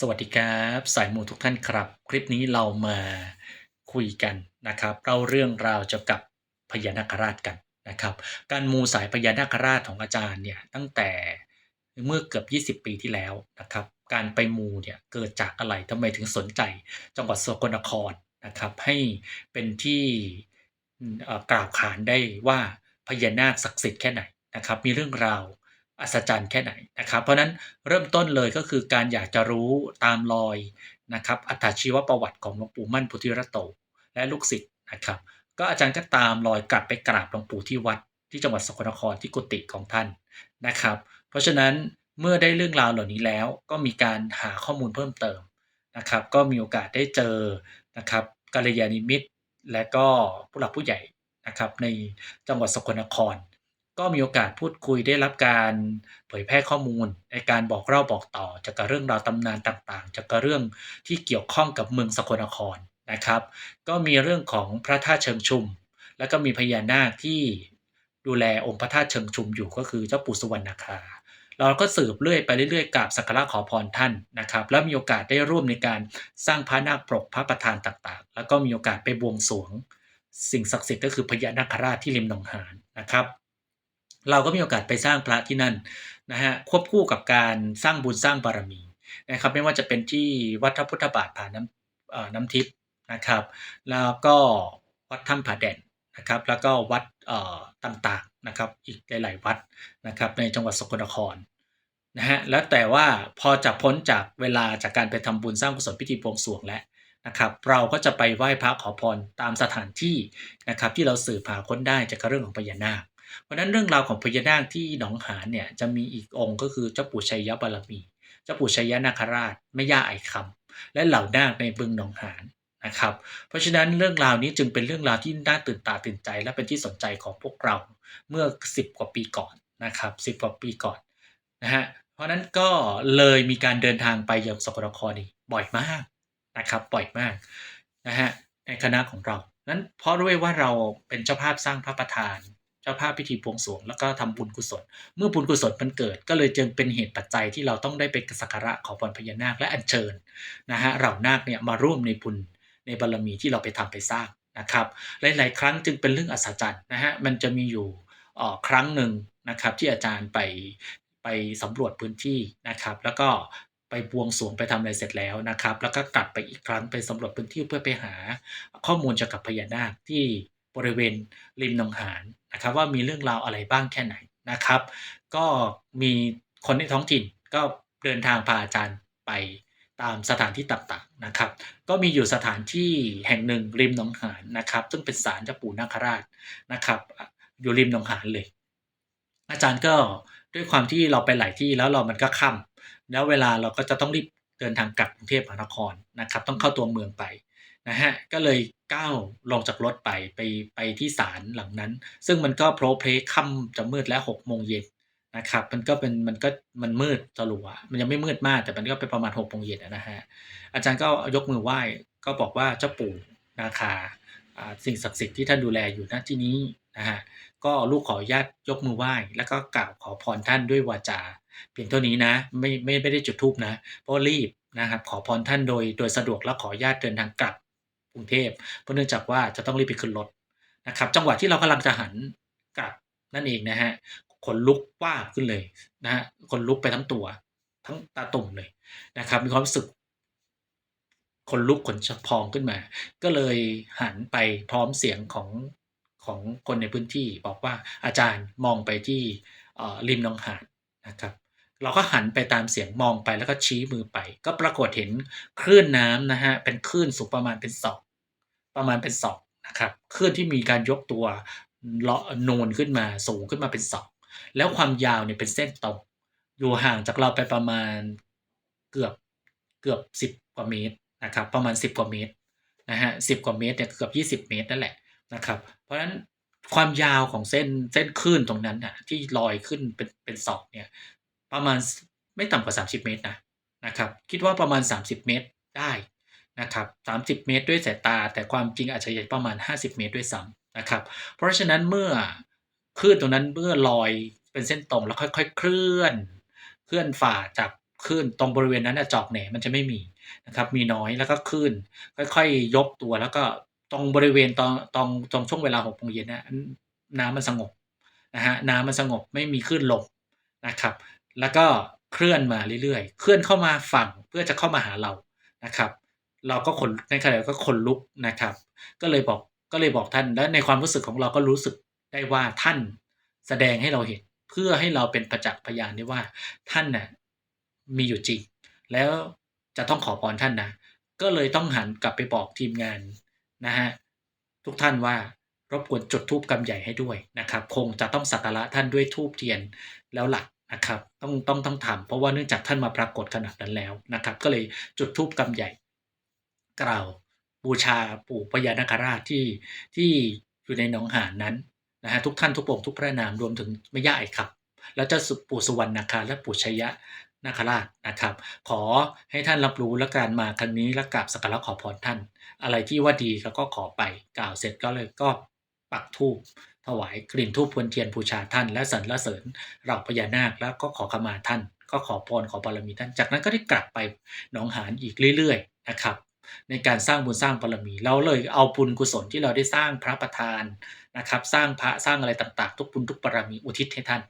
สวัสดีครับสายมูทุกท่านครับ คลิปนี้เรามาคุยกันนะครับเล่าเรื่องราวเกี่ยวกับพญานาคราชกันนะครับ การมูสายพญานาคราชของอาจารย์เนี่ยตั้งแต่เมื่อเกือบ 20 ปีที่แล้วนะครับ การไปมูเนี่ยเกิดจากอะไรทำไมถึงสนใจ จังหวัดสกลนครนะครับให้เป็นที่กล่าวขานได้ว่าพญานาคศักดิ์สิทธิ์แค่ไหนนะครับ มีเรื่องราว อัศจรรย์แค่ไหนนะครับเพราะนั้นเริ่มต้นเลยก็คือการอยากจะรู้ตามรอยนะครับอัตชีวประวัติของหลวงปู่มั่นพุทธิรัตโต และลูกศิษย์นะครับ ก็อาจารย์ก็ตามรอยกลับไปกราบหลวงปู่ที่วัดที่จังหวัดสกลนครที่กุฏิของท่านนะครับ เพราะฉะนั้นเมื่อได้เรื่องราวเหล่านี้แล้วก็มีการหาข้อมูลเพิ่มเติมนะครับ ก็มีโอกาสได้เจอนะครับกัลยาณิมิตรและก็ผู้หลักผู้ใหญ่นะครับในจังหวัดสกลนคร ก็มีโอกาสพูดคุยได้รับการเผยแพร่ข้อมูล ในการบอกเล่าบอกต่อจากเรื่องราวตำนานต่างๆ จากเรื่องที่เกี่ยวข้องกับเมืองสกลนครนะครับ ก็มีเรื่องของพระธาตุเชิงชุม แล้วก็มีพญานาคที่ดูแลองค์พระธาตุเชิงชุมอยู่ก็คือเจ้าปู่สุวรรณคาเราก็สืบเรื่อยไปเรื่อยๆกับสักการะขอพรท่านนะครับ แล้วมีโอกาสได้ร่วมในการสร้างพระนาคปรกพระประธานต่างๆ แล้วก็มีโอกาสไปบวงสรวง สิ่งศักดิ์สิทธิ์ก็คือพญานาคราชที่ริมหนองหานนะครับ เราก็มีโอกาสไปสร้างพระที่นั่นนะฮะควบคู่กับการสร้างบุญสร้างบารมีนะครับไม่ว่าจะเป็นที่วัดพระพุทธบาทผาน้ำน้ำทิพย์นะครับแล้วก็วัดถ้ำผาแดนนะครับแล้วก็วัดต่างๆนะครับอีกหลาย ๆ วัดนะครับในจังหวัดสกลนครนะฮะแล้วแต่ว่าพอจะพ้นจากเวลาจากการไปทำบุญสร้างกุศลพิธีบวงสรวงแล้วนะครับเราก็จะไปไหว้พระขอพรตามสถานที่นะครับที่เราสืบหาค้นได้จากเรื่องของพญานาค เพราะนั้นเรื่องราวของพญานาคที่หนองหานเนี่ยจะมีอีกองค์ก็คือเจ้าปู่ชัยยบารมี เจ้าปู่ชัยยนาคราชแม่ย่าไอคำและเหล่านาคในบึงหนองหานนะครับ เพราะฉะนั้นเรื่องราวนี้จึงเป็นเรื่องราวที่น่าตื่นตาตื่นใจ และเป็นที่สนใจของพวกเราเมื่อ 10 กว่าปีก่อนนะครับ10กว่าปีก่อนนะฮะเพราะฉะนั้นก็เลยมีการเดินทางไปยังสกลนครนี่บ่อยมากนะครับบ่อยมากนะฮะในคณะของเรานั้นเพราะด้วยว่าเราเป็นเจ้าภาพสร้างพระประธาน เจ้าภาพพิธีบวงสรวงแล้วก็ทำบุญกุศล เมื่อบุญกุศลมันเกิด ก็เลยจึงเป็นเหตุปัจจัยที่เราต้องได้ไปสักการะขอพรพญานาคและอัญเชิญนะฮะเหล่านาคเนี่ยมาร่วมในบุญในบารมีที่เราไปทำไปสร้างนะครับหลาย ๆ ครั้งจึงเป็นเรื่องอัศจรรย์นะฮะมันจะมีอยู่อ่อครั้งหนึ่งนะครับที่อาจารย์ไปไปสำรวจพื้นที่นะครับ แล้วก็ไปบวงสรวงไปทำอะไรเสร็จแล้วนะครับ แล้วก็กลับไปอีกครั้งไปสำรวจพื้นที่เพื่อไปหาข้อมูลเกี่ยวกับพญานาคที่ บริเวณริมหนองหานนะครับว่ามีเรื่องราวอะไรบ้างแค่ไหนนะครับ ก็มีคนในท้องถิ่นก็เดินทางพาอาจารย์ไปตามสถานที่ต่างๆนะครับ ก็มีอยู่สถานที่แห่งหนึ่งริมหนองหานนะครับ ซึ่งเป็นศาลเจ้าปู่นาคราชนะครับ อยู่ริมหนองหานเลย อาจารย์ก็ด้วยความที่เราไปหลายที่แล้วเรามันก็ค่ำแล้วเวลาเราก็จะต้องรีบเดินทางกลับกรุงเทพมหานครนะครับ ต้องเข้าตัวเมืองไป นะฮะก็เลยก้าวลงจากรถไปไปไปที่ศาลหลังนั้น ซึ่งมันก็โพลเพลค่ำจะมืดแล้วหกโมงเย็นนะครับมันก็เป็นมันก็มันมืดสลัวมันยังไม่มืดมากแต่มันก็เป็นประมาณหกโมงเย็นนะฮะอาจารย์ก็ยกมือไหว้ก็บอกว่าเจ้าปู่นาคาสิ่งศักดิ์สิทธิ์ที่ท่านดูแลอยู่ณที่นี้นะฮะก็ลูกขออนุญาตยกมือไหว้ แล้วก็กล่าวขอพรท่านด้วยวาจา เพียงเท่านี้นะไม่ไม่ไม่ได้จุดธูปนะเพราะรีบนะครับขอพรท่านโดยโดยสะดวกแล้วขออนุญาตเดินทางกลับ กรุงเทพเพราะเนื่องจากว่าจะต้องรีบไปขึ้นรถนะครับ จังหวะที่เรากำลังจะหันกลับนั่นเองนะฮะขนลุกว่าบขึ้นเลยนะฮะขนลุกไปทั้งตัวทั้งตาตุ่มเลยนะครับ มีความรู้สึกขนลุกขนพองขึ้นมา ก็เลยหันไปพร้อมเสียงของของคนในพื้นที่ บอกว่าอาจารย์มองไปที่ริมหนองหานนะครับ เราก็หันไปตามเสียงมองไปแล้วก็ชี้มือไป ก็ปรากฏเห็นคลื่นน้ำนะฮะเป็นคลื่นสูงประมาณเป็นศอกประมาณเป็นศอกนะครับคลื่นที่มีการยกตัวเลาะนูนขึ้นมาสูงขึ้นมาเป็นศอกแล้วความยาวเนี่ยเป็นเส้นตรงอยู่ห่างจากเราไปประมาณเกือบเกือบสิบกว่าเมตรนะครับประมาณสิบกว่าเมตรนะฮะสิบกว่าเมตรเนี่ยเกือบยี่สิบเมตรนั่นแหละนะครับ เพราะฉะนั้นความยาวของเส้นเส้นคลื่นตรงนั้นน่ะที่ลอยขึ้นเป็นเป็นศอกเนี่ย ประมาณไม่ต่ำกว่า 30 เมตรนะนะครับ คิดว่าประมาณ 30 เมตรได้นะครับ30 เมตรด้วยสายตา แต่ความจริงอาจจะใหญ่ประมาณ 50 เมตรด้วยซ้ำนะครับ เพราะฉะนั้นเมื่อคลื่นตรงนั้นเมื่อลอยเป็นเส้นตรงแล้วค่อยๆ เคลื่อน เคลื่อนฝ่าจากคลื่นตรงบริเวณนั้นจอกแหนมันจะไม่มีนะครับ มีน้อยแล้วก็คลื่นค่อยๆ ยกตัวแล้วก็ตรงบริเวณตอนตรงตรงช่วงเวลา6โมงเย็นนะน้ำมันสงบนะฮะน้ำมันสงบไม่มีคลื่นลมนะครับ แล้วก็เคลื่อนมาเรื่อยๆ เคลื่อนเข้ามาฝั่งเพื่อจะเข้ามาหาเรานะครับ เราก็ขนในขณะเดียวกันก็ขนลุกนะครับ ก็เลยบอกก็เลยบอกท่านและในความรู้สึกของเราก็รู้สึกได้ว่าท่านแสดงให้เราเห็น เพื่อให้เราเป็นประจักษ์พยานได้ว่าท่านน่ะมีอยู่จริง แล้วจะต้องขอพรท่านนะก็เลยต้องหันกลับไปบอกทีมงานนะฮะทุกท่านว่ารบกวนจุดธูปกำใหญ่ให้ด้วยนะครับ คงจะต้องสักการะท่านด้วยธูปเทียนแล้วหลัก นะครับต้องต้องต้องทำเพราะว่าเนื่องจากท่านมาปรากฏขนาดนั้นแล้วนะครับ ก็เลยจุดธูปกำใหญ่ กล่าวบูชาปู่พญานาคราชที่ที่อยู่ในหนองหานนั้นนะฮะทุกท่านทุกองค์ทุกพระนามรวมถึงแม่ย่าไอ้ขับ แล้วเจ้าปู่สุวรรณนาคาและปู่ชยะนาคราชนะครับ ขอให้ท่านรับรู้และการมาครั้งนี้และกราบสักการะขอพรท่าน อะไรที่ว่าดีก็ก็ขอไปกล่าวเสร็จก็เลยก็ปักธูป ถวายกลิ่นธูปพวนเทียนบูชาท่าน และสรรเสริญเราพญานาคแล้วก็ขอขมาท่าน ก็ขอพรขอบารมีท่าน จากนั้นก็ได้กลับไปหนองหานอีกเรื่อยๆนะครับในการสร้างบุญสร้างบารมี เราเลยเอาบุญกุศลที่เราได้สร้างพระประธานนะครับ สร้างพระสร้างอะไรต่างๆ ทุกบุญทุกบารมีอุทิศให้ท่าน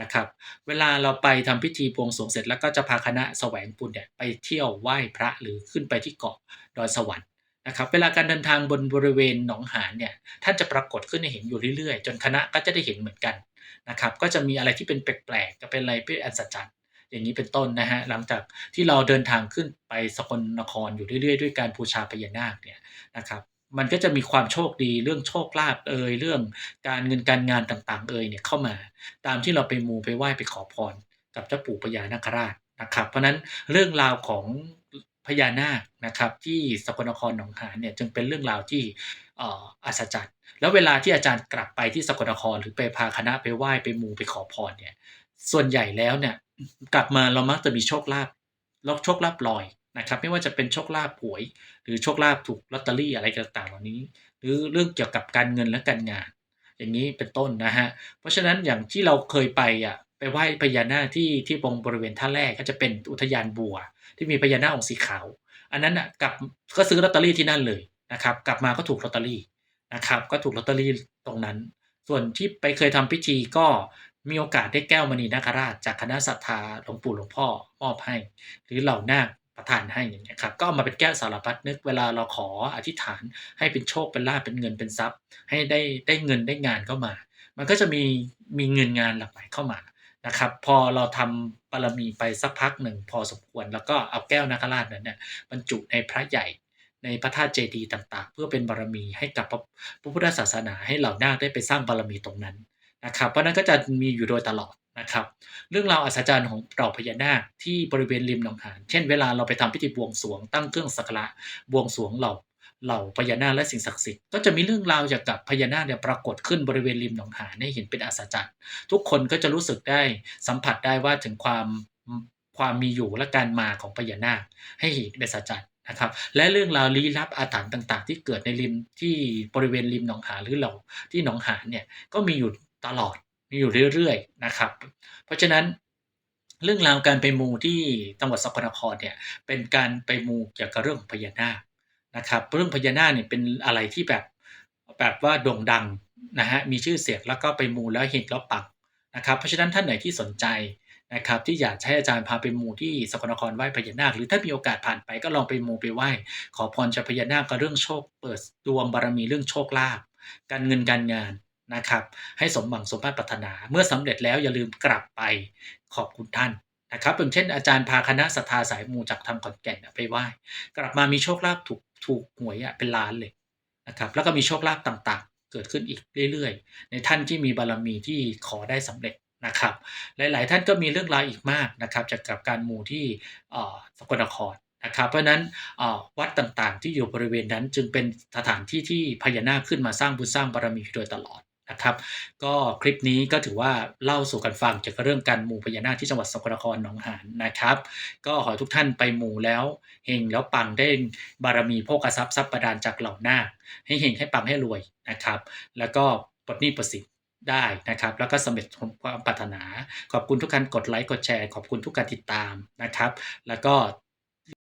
นะครับ เวลาเราไปทำพิธีบวงสรวงเสร็จแล้วก็จะพาคณะแสวงบุญเนี่ยไปเที่ยวไหว้พระหรือขึ้นไปที่เกาะดอยสวรรค์ นะครับเวลาการเดินทางบนบริเวณหนองหานเนี่ยท่านจะปรากฏขึ้นให้เห็นอยู่เรื่อยๆ จนคณะก็จะได้เห็นเหมือนกันนะครับก็จะมีอะไรที่เป็นแปลกๆจะเป็นอะไรเป็นอัศจรรย์อย่างนี้เป็นต้นนะฮะหลังจากที่เราเดินทางขึ้นไปสกลนครอยู่เรื่อยๆ ด้วยการบูชาพญานาคเนี่ยนะครับมันก็จะมีความโชคดีเรื่องโชคลาภเอ่ยเรื่องการเงินการงานต่างๆเอ่ยเนี่ยเข้ามา ตามที่เราไปมูไปไหว้ไปขอพรกับเจ้าปู่พญานาคราชนะครับเพราะนั้นเรื่องราวของ พญานาคนะครับที่สกลนครหนองหานเนี่ยจึงเป็นเรื่องราวที่อัศจรรย์แล้วเวลาที่อาจารย์กลับไปที่สกลนครหรือไปพาคณะไปไหว้ไปมูไปขอพรเนี่ยส่วนใหญ่แล้วเนี่ยกลับมาเรามักจะมีโชคลาภลอกโชคลาภลอยนะครับไม่ว่าจะเป็นโชคลาภหวย หรือโชคลาภถูกลอตเตอรี่อะไรต่างๆ เหล่านี้ หรือเรื่องเกี่ยวกับการเงินและการงาน อย่างนี้เป็นต้นนะฮะเพราะฉะนั้นอย่างที่เราเคยไปอะไปไหว้พญานาคที่ที่ตรงบริเวณท่าแรกก็จะเป็นอุทยานบัว ที่มีพญานาคองค์สีขาว อันนั้นอะกลับก็ซื้อลอตเตอรี่ที่นั่นเลยนะครับ กลับมาก็ถูกลอตเตอรี่นะครับ ก็ถูกลอตเตอรี่ตรงนั้น ส่วนที่ไปเคยทำพิธีก็มีโอกาสได้แก้วมณีนาคราช จากคณะศรัทธาหลวงปู่หลวงพ่อมอบให้ หรือเหล่านาคประทานให้อย่างเงี้ยครับก็มาเป็นแก้วสารพัดนึกเวลาเราขออธิษฐานให้เป็นโชคเป็นลาภเป็นเงินเป็นทรัพย์ ให้ได้ได้เงินได้งานเข้ามา มันก็จะมีมีเงินงานหลากหลายเข้ามา นะครับ พอเราทำบารมีไปสักพักหนึ่งพอสมควร แล้วก็เอาแก้วนาคราชนั้นเนี่ยบรรจุในพระใหญ่ในพระธาตุเจดีย์ต่างๆ เพื่อเป็นบารมีให้กับพระพุทธศาสนาให้เหล่านาคได้ไปสร้างบารมีตรงนั้นนะครับ เพราะนั้นก็จะมีอยู่โดยตลอดนะครับ เรื่องราวอัศจรรย์ของเราพญานาคที่บริเวณริมหนองหานเช่นเวลาเราไปทำพิธีบวงสรวงตั้งเครื่องสักการะบวงสรวงเหล่า เหล่าพญานาคและสิ่งศักดิ์สิทธิ์ก็จะมีเรื่องราวเกี่ยวกับพญานาคเนี่ยปรากฏขึ้นบริเวณริมหนองหานให้เห็นเป็นอัศจรรย์ ทุกคนก็จะรู้สึกได้สัมผัสได้ว่าถึงความความมีอยู่และการมาของพญานาคให้เห็นเป็นอัศจรรย์นะครับและเรื่องราวลี้ลับอาถรรพ์ต่าง ๆ ที่เกิดในริมที่บริเวณริมหนองหานหรือเหล่าที่หนองหานเนี่ยก็มีอยู่ตลอดมีอยู่เรื่อยๆนะครับ เพราะฉะนั้นเรื่องราวการไปมูที่จังหวัดสกลนครเนี่ยเป็นการไปมูเกี่ยวกับเรื่องของพญานาค นะครับเรื่องพญานาคเนี่ยเป็นอะไรที่แบบแบบว่าโด่งดังนะฮะมีชื่อเสียงแล้วก็ไปมูแล้วเห็นแล้วปังนะครับเพราะฉะนั้นท่านไหนที่สนใจนะครับที่อยากให้อาจารย์พาไปมูที่สกลนครไหว้พญานาคหรือถ้ามีโอกาสผ่านไปก็ลองไปมูไปไหว้ขอพรจากพญานาคก็เรื่องโชคเปิดดวงบารมีเรื่องโชคลาภการเงินการงานนะครับให้สมหวังสมปรารถนา เมื่อสำเร็จแล้วอย่าลืมกลับไปขอบคุณท่านนะครับอย่างเช่นอาจารย์พาคณะศรัทธาสายมูจากทางขอนแก่นไปไหว้ กลับมามีโชคลาภถูก ถูกหวยเป็นล้านเลยนะครับแล้วก็มีโชคลาภต่างๆ เกิดขึ้นอีกเรื่อยๆ ในท่านที่มีบารมีที่ขอได้สำเร็จนะครับหลายๆท่านก็มีเรื่องราวอีกมากนะครับจากกับการมูที่สกลนครนะครับเพราะนั้นวัดต่างๆ ที่อยู่บริเวณนั้นจึงเป็นสถานที่ที่พญานาคขึ้นมาสร้างบุญสร้างบารมีโดยตลอด นะครับก็คลิปนี้ก็ถือว่าเล่าสู่กันฟังเกี่ยวกับเรื่องการมูพญานาคที่จังหวัดสกลนครหนองหานนะครับ ก็ขอทุกท่านไปมูแล้วเฮงแล้วปังได้บารมีโภกทรัพย์ทรัพย์ประดานจากเหล่านาคให้เฮงให้ปังให้รวยนะครับ แล้วก็ปลดหนี้ประสิทธิ์ได้นะครับ แล้วก็สำเร็จความปรารถนา ขอบคุณทุกการกดไลค์กดแชร์ ขอบคุณทุกการติดตามนะครับ แล้วก็